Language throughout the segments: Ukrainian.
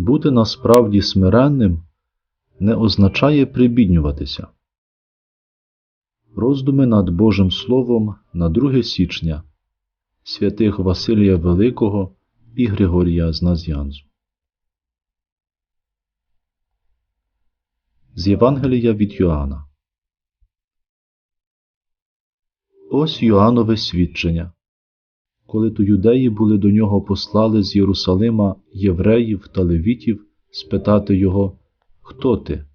Бути насправді смиренним не означає прибіднюватися. Роздуми над Божим Словом на 2 січня святих Василія Великого і Григорія з Наз'янзу. З Євангелія від Йоанна. Ось Йоаннове свідчення. Коли то юдеї були до нього послали з Єрусалима євреїв та левітів спитати його, хто ти?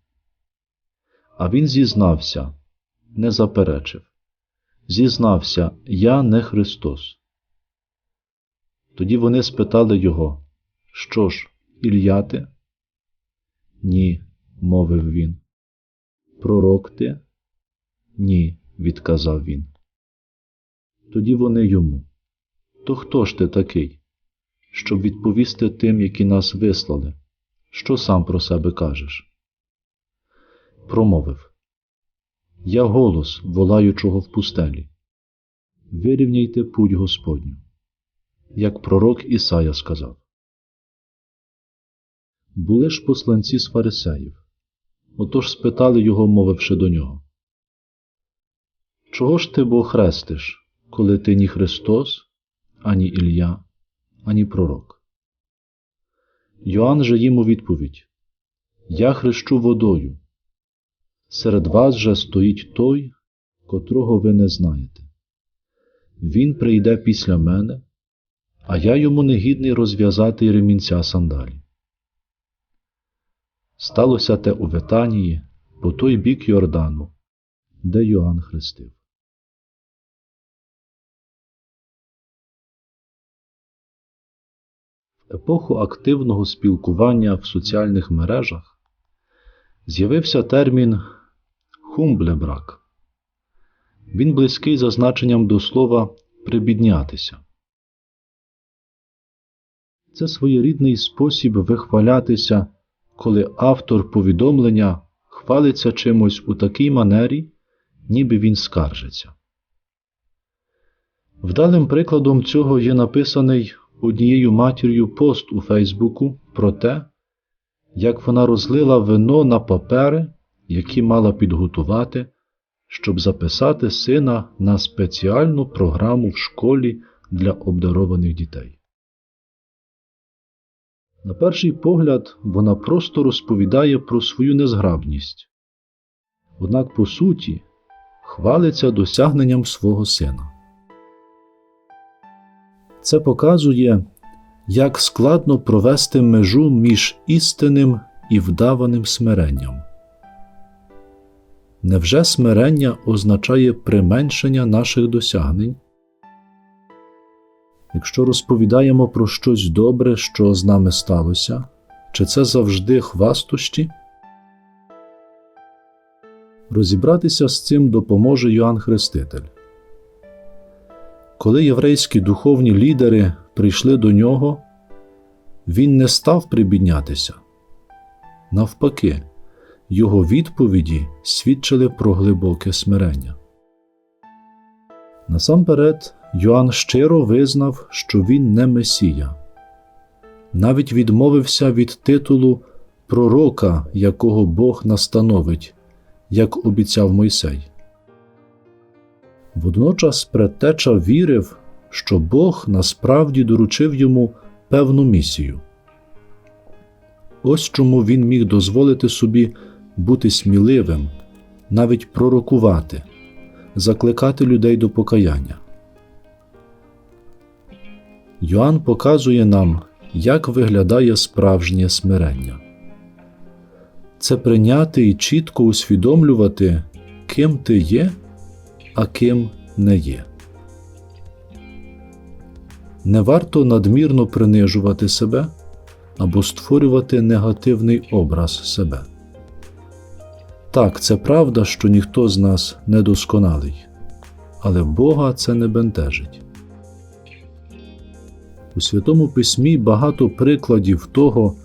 А він зізнався, не заперечив. Зізнався, я не Христос. Тоді вони спитали його, що ж, Ілля ти? Ні, мовив він. Пророк ти? Ні, відказав він. Тоді вони йому. То хто ж ти такий, щоб відповісти тим, які нас вислали? Що сам про себе кажеш? Промовив Я голос, волаючого в пустелі. Вирівняйте путь Господню, як пророк Ісая сказав. Були ж посланці з фарисеїв. Отож спитали його, мовивши до нього. Чого ж ти бо хрестиш, коли ти ні Христос, ані Ілля, ані пророк? Йоанн же їм у відповідь Я хрещу водою. Серед вас же стоїть той, котрого ви не знаєте. Він прийде після мене, а я йому не гідний розв'язати ремінця сандалі. Сталося те у Ветанії, по той бік Йордану, де Йоанн хрестив. Епоху активного спілкування в соціальних мережах з'явився термін хумблебрак. Він близький за значенням до слова прибіднятися. Це своєрідний спосіб вихвалятися, коли автор повідомлення хвалиться чимось у такій манері, ніби він скаржиться. Вдалим прикладом цього є написаний однією матір'ю пост у Фейсбуку про те, як вона розлила вино на папери, які мала підготувати, щоб записати сина на спеціальну програму в школі для обдарованих дітей. На перший погляд, вона просто розповідає про свою незграбність, однак, по суті, хвалиться досягненням свого сина. Це показує, як складно провести межу між істинним і вдаваним смиренням. Невже смирення означає применшення наших досягнень? Якщо розповідаємо про щось добре, що з нами сталося, чи це завжди хвастощі? Розібратися з цим допоможе Йоанн Хреститель. Коли єврейські духовні лідери прийшли до нього, він не став прибіднятися. Навпаки, його відповіді свідчили про глибоке смирення. Насамперед, Йоанн щиро визнав, що він не Месія, навіть відмовився від титулу пророка, якого Бог настановить, як обіцяв Мойсей. Водночас предтеча вірив, що Бог насправді доручив йому певну місію. Ось чому він міг дозволити собі бути сміливим, навіть пророкувати, закликати людей до покаяння. Йоанн показує нам, як виглядає справжнє смирення. Це прийняти і чітко усвідомлювати, ким ти є а ким не є. Не варто надмірно принижувати себе або створювати негативний образ себе. Так, це правда, що ніхто з нас не досконалий, але Бога це не бентежить. У Святому Письмі багато прикладів того,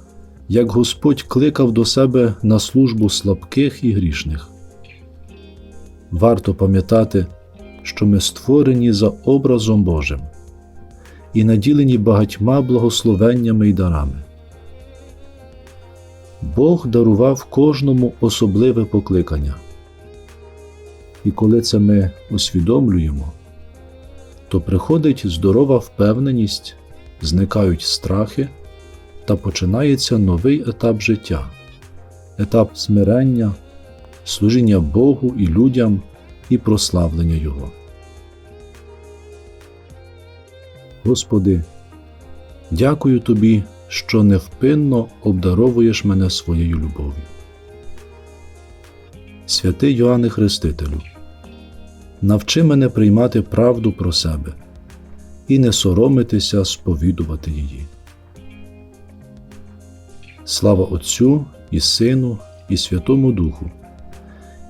як Господь кликав до себе на службу слабких і грішних. Варто пам'ятати, що ми створені за образом Божим і наділені багатьма благословеннями й дарами. Бог дарував кожному особливе покликання. І коли це ми усвідомлюємо, то приходить здорова впевненість, зникають страхи та починається новий етап життя, етап смирення, служіння Богу і людям і прославлення Його. Господи, дякую Тобі, що невпинно обдаровуєш мене своєю любов'ю. Святий Йоанне Хрестителю, навчи мене приймати правду про себе і не соромитися сповідувати її. Слава Отцю і Сину, і Святому Духу,